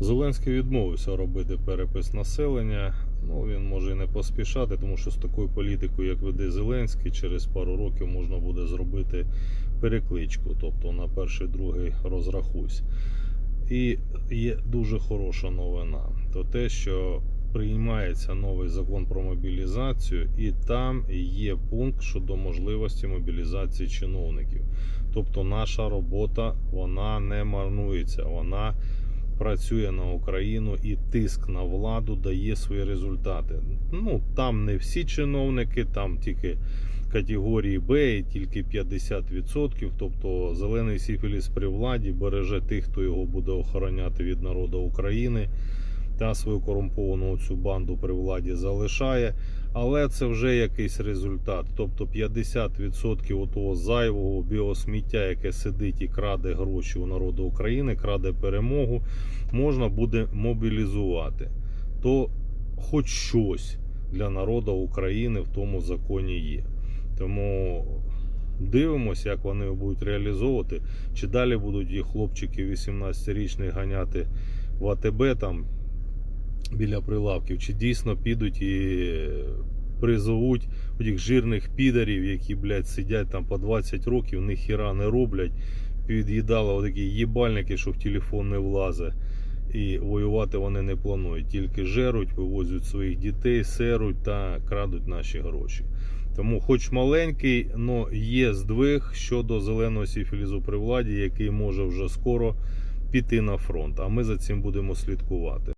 Зеленський відмовився робити перепис населення. Ну, він може і не поспішати, тому що з такою політикою, як веде Зеленський, через пару років можна буде зробити перекличку, тобто на перший, другий розрахуйся. І є дуже хороша новина. То те, що приймається новий закон про мобілізацію, і там є пункт щодо можливості мобілізації чиновників. Тобто наша робота вона не марнується, вона працює на Україну і тиск на владу дає свої результати. Ну там не всі чиновники, там тільки категорії Б і тільки 50%. Тобто зелений сіфіліс при владі береже тих, хто його буде охороняти від народу України. Та свою корумповану цю банду при владі залишає, але це вже якийсь результат. Тобто 50% того зайвого біосміття, яке сидить і краде гроші у народу України, краде перемогу, можна буде мобілізувати. То хоч щось для народу України в тому законі є. Тому дивимося, як вони будуть реалізовувати. Чи далі будуть їх хлопчики 18-річних ганяти в АТБ там біля прилавків, чи дійсно підуть і призовуть тих жирних підарів, які, блядь, сидять там по 20 років, ніхіра не роблять, під'їдали отакі їбальники, що в телефон не влазить. І воювати вони не планують, тільки жеруть, вивозять своїх дітей, серуть та крадуть наші гроші. Тому, хоч маленький, але є здвиг щодо зеленого сіфілізу при владі, який може вже скоро піти на фронт. А ми за цим будемо слідкувати.